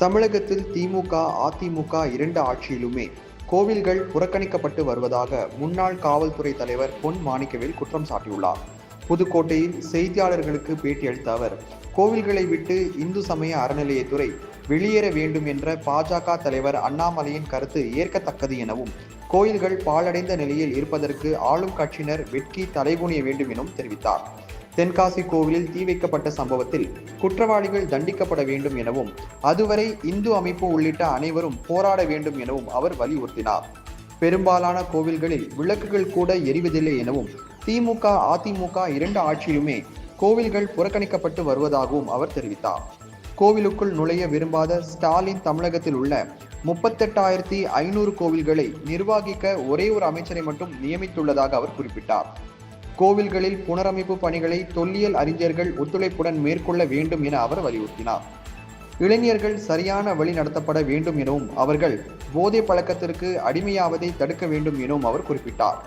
தமிழகத்தில் திமுக அதிமுக இரண்டு ஆட்சியிலுமே கோவில்கள் புறக்கணிக்கப்பட்டு வருவதாக முன்னாள் காவல்துறை தலைவர் பொன் மாணிக்கவேல் குற்றம் சாட்டியுள்ளார். புதுக்கோட்டையில் செய்தியாளர்களுக்கு பேட்டியளித்த அவர் கோவில்களை விட்டு இந்து சமய அறநிலையத்துறை வெளியேற வேண்டும் என்ற பாஜக தலைவர் அண்ணாமலையின் கருத்து ஏற்கத்தக்கது எனவும் கோயில்கள் பாழடைந்த நிலையில் இருப்பதற்கு ஆளும் கட்சியினர் வெட்கி தலைகுனிய வேண்டும் எனவும் தெரிவித்தார். தென்காசி கோவிலில் தீ வைக்கப்பட்ட சம்பவத்தில் குற்றவாளிகள் தண்டிக்கப்பட வேண்டும் எனவும் அதுவரை இந்து அமைப்பு உள்ளிட்ட அனைவரும் போராட வேண்டும் எனவும் அவர் வலியுறுத்தினார். பெரும்பாலான கோவில்களில் விளக்குகள் கூட எரிவதில்லை எனவும் திமுக அதிமுக இரண்டு ஆட்சியிலுமே கோவில்கள் புறக்கணிக்கப்பட்டு வருவதாகவும் அவர் தெரிவித்தார். கோவிலுக்குள் நுழைய விரும்பாத ஸ்டாலின் தமிழகத்தில் உள்ள முப்பத்தெட்டாயிரத்தி ஐநூறு கோவில்களை நிர்வகிக்க ஒரே ஒரு அமைச்சரை மட்டும் நியமித்துள்ளதாக அவர் குறிப்பிட்டார். கோவில்களில் புனரமைப்பு பணிகளை தொல்லியல் அறிஞர்கள் ஒத்துழைப்புடன் மேற்கொள்ள வேண்டும் என அவர் வலியுறுத்தினார். இளைஞர்கள் சரியான வழி நடத்தப்பட வேண்டும் எனவும் அவர்கள் போதை பழக்கத்திற்கு அடிமையாவதை தடுக்க வேண்டும் எனவும் அவர் குறிப்பிட்டார்.